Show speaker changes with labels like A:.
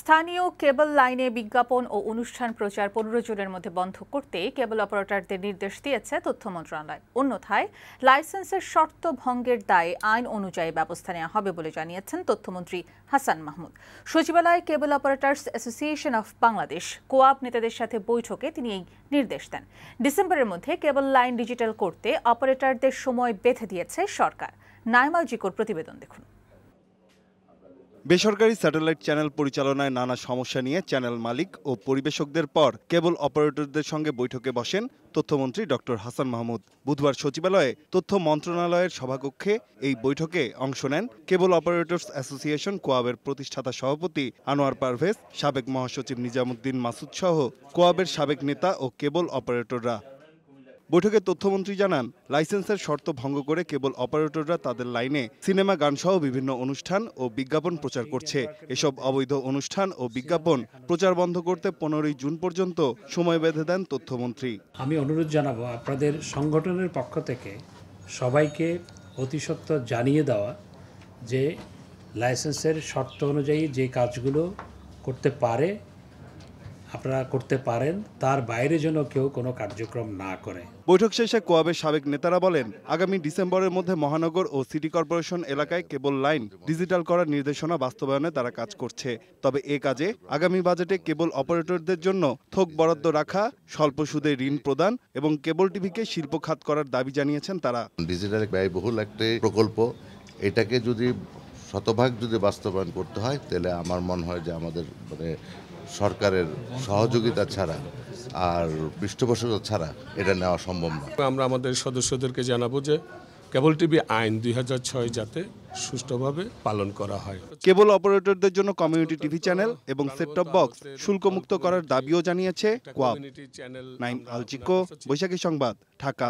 A: স্থানীয় কেবল লাইনে বিজ্ঞাপন ও অনুষ্ঠান প্রচার পনেরো জনের মধ্যে বন্ধ করতে কেবল অপারেটরদের নির্দেশ দিয়েছে তথ্য মন্ত্রণালয়। অন্যথায়, লাইসেন্সের শর্ত ভঙ্গের দায়ে আইন অনুযায়ী ব্যবস্থা নেওয়া হবে বলে জানিয়েছেন তথ্যমন্ত্রী হাসান মাহমুদ। সচিবালয়ে cable operators association of Bangladesh, COAB নেতাদের সাথে বৈঠকে তিনি এই নির্দেশ দেন। ডিসেম্বরের মধ্যে কেবল লাইন ডিজিটাল করতে অপারেটরদের সময় বেঁধে দিয়েছে সরকার। নাইমাল জিকোর প্রতিবেদন দেখুন।
B: বেসরকারি স্যাটেলাইট চ্যানেল পরিচালনায় নানা সমস্যা নিয়ে চ্যানেল মালিক ও পরিবেশকদের পর কেবল অপারেটরদের সঙ্গে বৈঠকে বসেন তথ্যমন্ত্রী ডক্টর হাসান মাহমুদ। বুধবার সচিবালয়ে তথ্য মন্ত্রণালয়ের সভাকক্ষে এই বৈঠকে অংশ নেন কেবল অপারেটরস অ্যাসোসিয়েশন কোয়াবের প্রতিষ্ঠাতা সভাপতি আনোয়ার পারভেজ, সাবেক মহাসচিব নিজামুদ্দিন মাসুদ সহ কোয়াবের সাবেক নেতা ও কেবল অপারেটররা। বৈঠকে তথ্যমন্ত্রী জানান, লাইসেন্সের শর্ত ভঙ্গ করে কেবল অপারেটররা তাদের লাইনে সিনেমা গানসহ বিভিন্ন অনুষ্ঠান ও বিজ্ঞাপন প্রচার করছে। এসব অবৈধ অনুষ্ঠান ও বিজ্ঞাপন প্রচার বন্ধ করতে পনেরোই জুন পর্যন্ত সময় বেঁধে দেন তথ্যমন্ত্রী।
C: আমি অনুরোধ জানাব, আপনাদের সংগঠনের পক্ষ থেকে সবাইকে অতি সত্বর জানিয়ে দেওয়া যে, লাইসেন্সের শর্ত অনুযায়ী যে কাজগুলো করতে পারে আপনারা করতে পারেন তার বাইরে যেন কেউ কোনো কার্যক্রম না করে।
B: বৈঠক শেষে কোয়াবের সাবেক নেতারা বলেন আগামী ডিসেম্বরের মধ্যে মহানগর ও সিটি কর্পোরেশন এলাকায় কেবল লাইন ডিজিটাল করার নির্দেশনা বাস্তবায়নে তারা কাজ করছে। তবে এ কাজে আগামী বাজেটে কেবল অপারেটরদের জন্য থোক বরাদ্দ রাখা স্বল্প সুদে ঋণ প্রদান এবং কেবল টিভিকে শিল্প খাত করার দাবি জানিয়েছেন তারা।
D: ডিজিটাল ব্যয়বহুল একটি প্রকল্প। এটাকে যদি শতভাগ যদি বাস্তবায়ন করতে হয় তাহলে আমার মনে হয় যে আমাদের মানে সরকারের সহযোগিতা ছাড়া আর পৃষ্ঠপোষকতা ছাড়া এটা নেওয়া সম্ভব না।
E: আমরা আমাদের সদস্যদেরকে জানাব যে কেবল টিভি আইন দুই যাতে সুষ্ঠুভাবে পালন করা হয়।
B: কেবল অপারেটরদের জন্য কমিউনিটি টিভি চ্যানেল এবং সেট টপ বক্স শুল্কমুক্ত করার দাবিও জানিয়েছে কোয়াব।
E: চ্যানেল
B: নাইম আলচিকো বৈশাখী সংবাদ ঢাকা।